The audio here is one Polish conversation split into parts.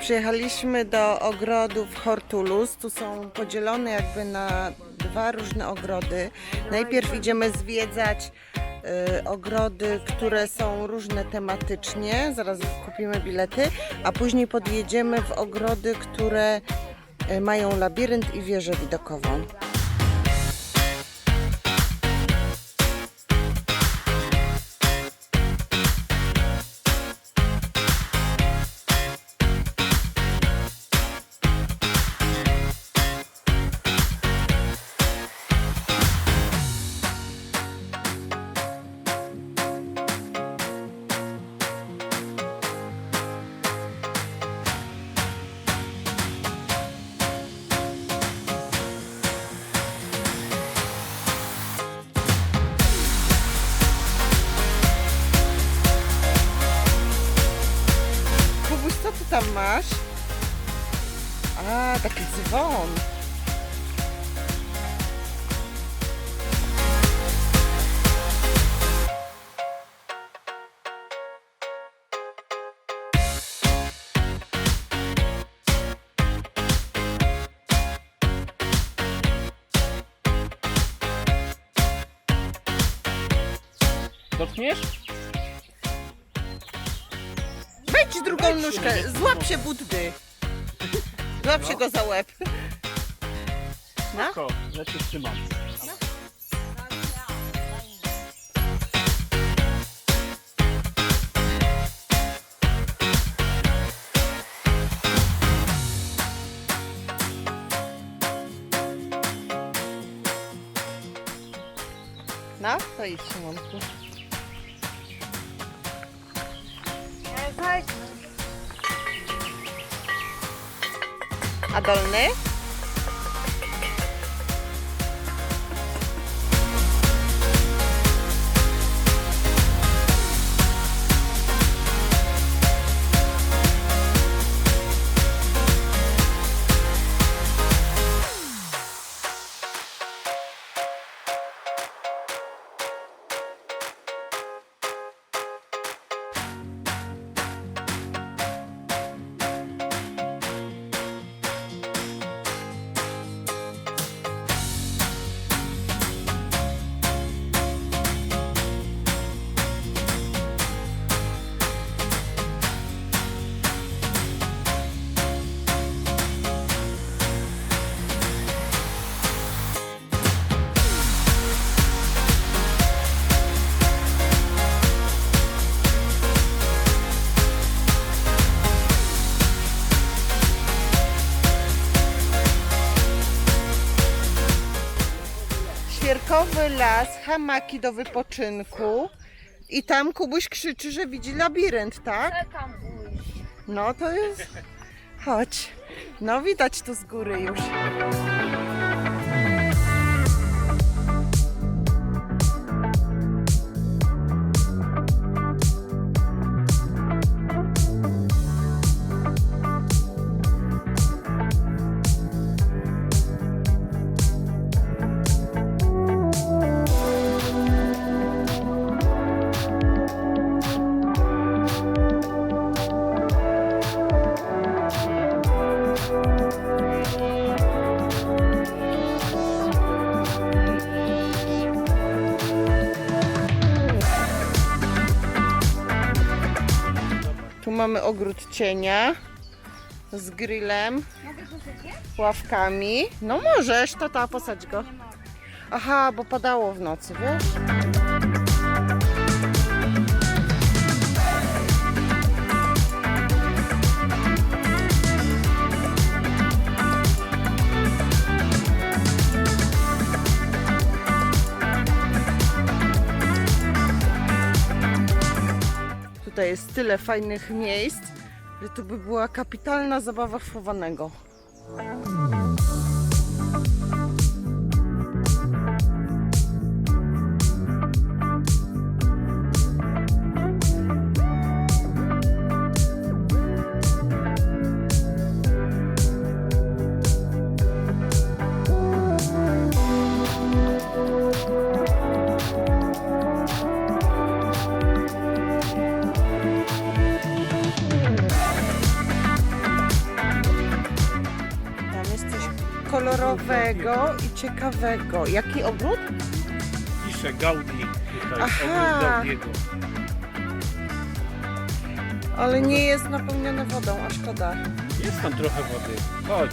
Przyjechaliśmy do ogrodów Hortulus. Tu są podzielone jakby na dwa różne ogrody. Najpierw idziemy zwiedzać y, ogrody, które są różne tematycznie. Zaraz kupimy bilety, a później podjedziemy w ogrody, które y, mają labirynt i wieżę widokową. Tam masz? A, taki dzwon. Dotkniesz? Drugą nóżkę, złap się Buddy. Złap się go za łeb. No? Ja się trzymam. No, to idź Szymonku. A dolny? Świerkowy las, hamaki do wypoczynku. I tam Kubuś krzyczy, że widzi labirynt, tak? Czekam pójść. No to jest. Chodź. No widać tu z góry już. Mamy ogród cienia z grillem, Mogę ławkami. No możesz, tata, posadź go. Aha, bo padało w nocy, wiesz? Jest tyle fajnych miejsc, że tu by była kapitalna zabawa chowanego. Kolorowego i ciekawego. Jaki ogród? Pisze Gaudi tutaj, Aha. ogród Gaudiego. Ale nie jest napełniony wodą, a szkoda. Jest tam trochę wody. Chodź.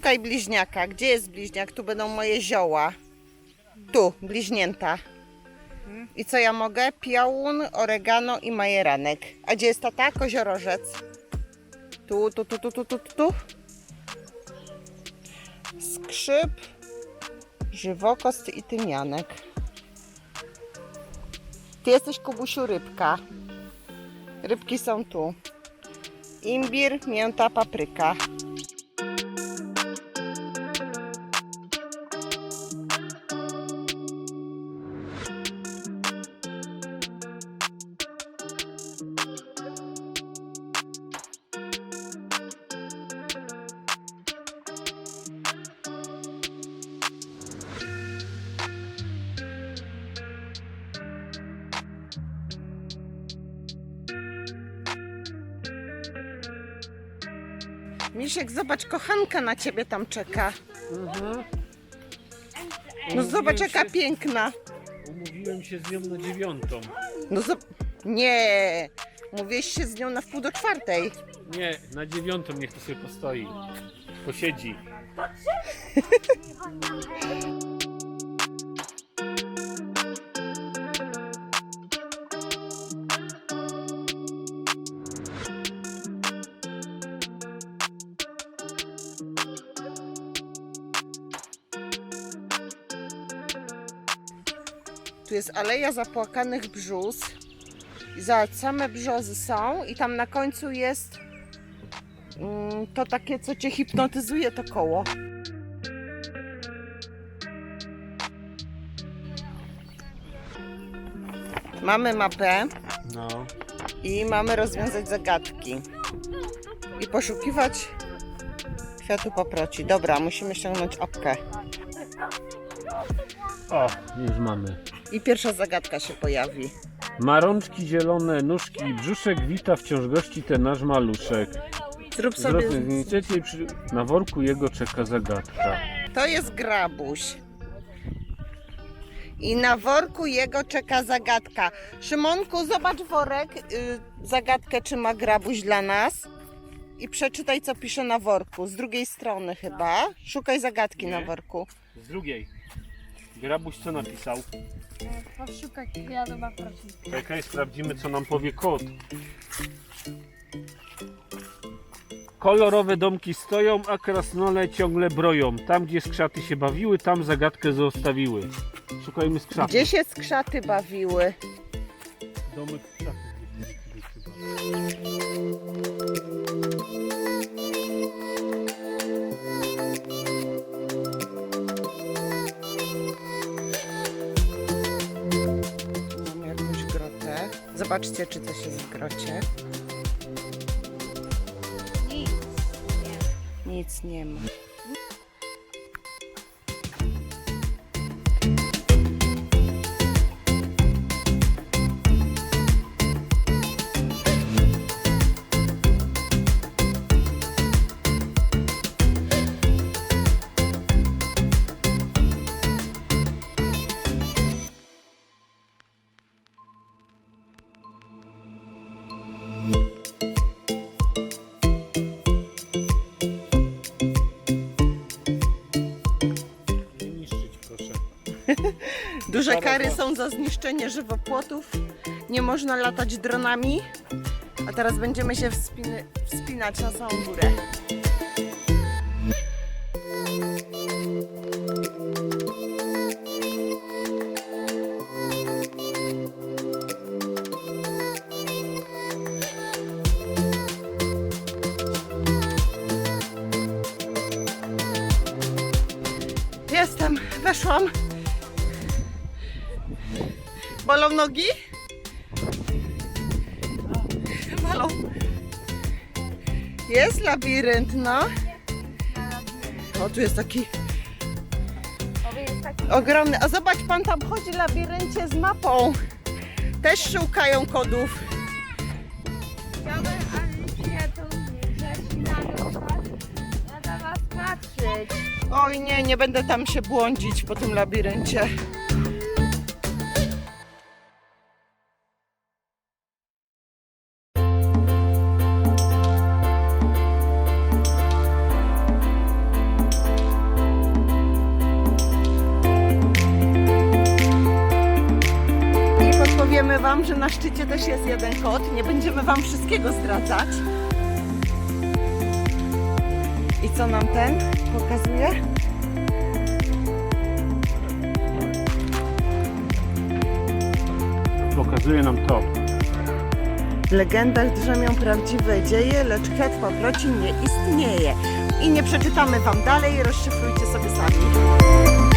Szukaj bliźniaka. Gdzie jest bliźniak? Tu będą moje zioła. Tu, bliźnięta. I co ja mogę? Piołun, oregano i majeranek. A gdzie jest tata? Koziorożec. Tu, tu, tu, tu, tu, tu, tu, tu. Skrzyp, żywokost i tymianek. Ty jesteś, Kubusiu, rybka. Rybki są tu. Imbir, mięta, papryka. Misiek, zobacz, kochanka na ciebie tam czeka. Mhm. No zobacz, jaka się- piękna. Umówiłem się z nią na dziewiątą. No zob- Nie, mówiłeś się z nią na wpół do czwartej. Nie, na dziewiątą niech to sobie postoi. Posiedzi. Tu jest Aleja Zapłakanych Brzus. I zobacz, same brzozy są i tam na końcu jest mm, to takie, co cię hipnotyzuje, to koło. Mamy mapę No. i mamy rozwiązać zagadki. I poszukiwać kwiatu paproci. Dobra, musimy ściągnąć apkę. O, już mamy. I pierwsza zagadka się pojawi. Ma rączki zielone, nóżki i brzuszek, wita wciąż gości ten nasz maluszek. Zrób sobie... Zrozumieńcie i przy... na worku jego czeka zagadka. To jest grabuś. I na worku jego czeka zagadka. Szymonku, zobacz worek, y, zagadkę, czy ma grabuś dla nas. I przeczytaj, co pisze na worku. Z drugiej strony chyba. Szukaj zagadki na Nie. worku. Z drugiej. Grabuś co napisał? Poszukaj kwiatu na proci. Czekaj, sprawdzimy co nam powie kot. Kolorowe domki stoją, a krasnole ciągle broją. Tam, gdzie skrzaty się bawiły, tam zagadkę zostawiły. Szukajmy skrzatów. Gdzie się skrzaty bawiły? Domek skrzatów. Zobaczcie, czy coś jest w grocie. Nic. Nic nie ma. Duże kary za- są za zniszczenie żywopłotów. Nie można latać dronami. A teraz będziemy się wspiny, wspinać na samą górę. Jestem, weszłam. Bolą nogi? Bolą. Jest labirynt, no. O, tu jest taki ogromny. A zobacz, pan tam chodzi w labiryncie z mapą. Też szukają kodów. chciałbym, tu na was, na was patrzeć. Oj nie, nie będę tam się błądzić po tym labiryncie. I podpowiemy Wam, że na szczycie też jest jeden kot. Nie będziemy Wam wszystkiego zdradzać. I co nam ten pokazuje? Pokazuje nam to. W legendach drzemią prawdziwe dzieje, lecz het paproci nie istnieje. I nie przeczytamy Wam dalej, rozszyfrujcie sobie sami.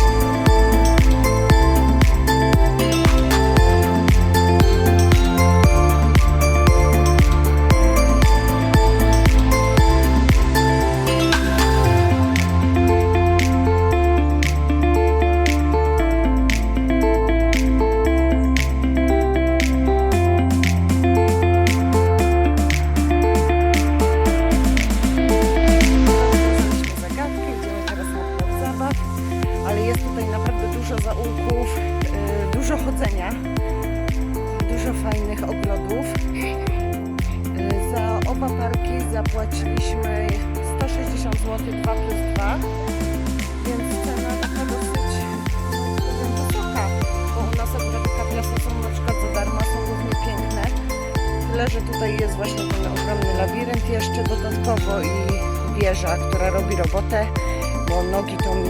Że tutaj jest właśnie ten ogromny labirynt jeszcze dodatkowo i wieża, która robi robotę, bo nogi to mi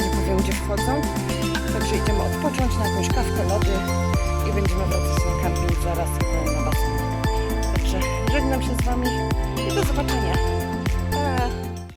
nie powiem gdzie wchodzą. Także idziemy odpocząć na jakąś kawkę, lody i będziemy wracać na camping zaraz na basen. Także żegnam się z Wami i do zobaczenia.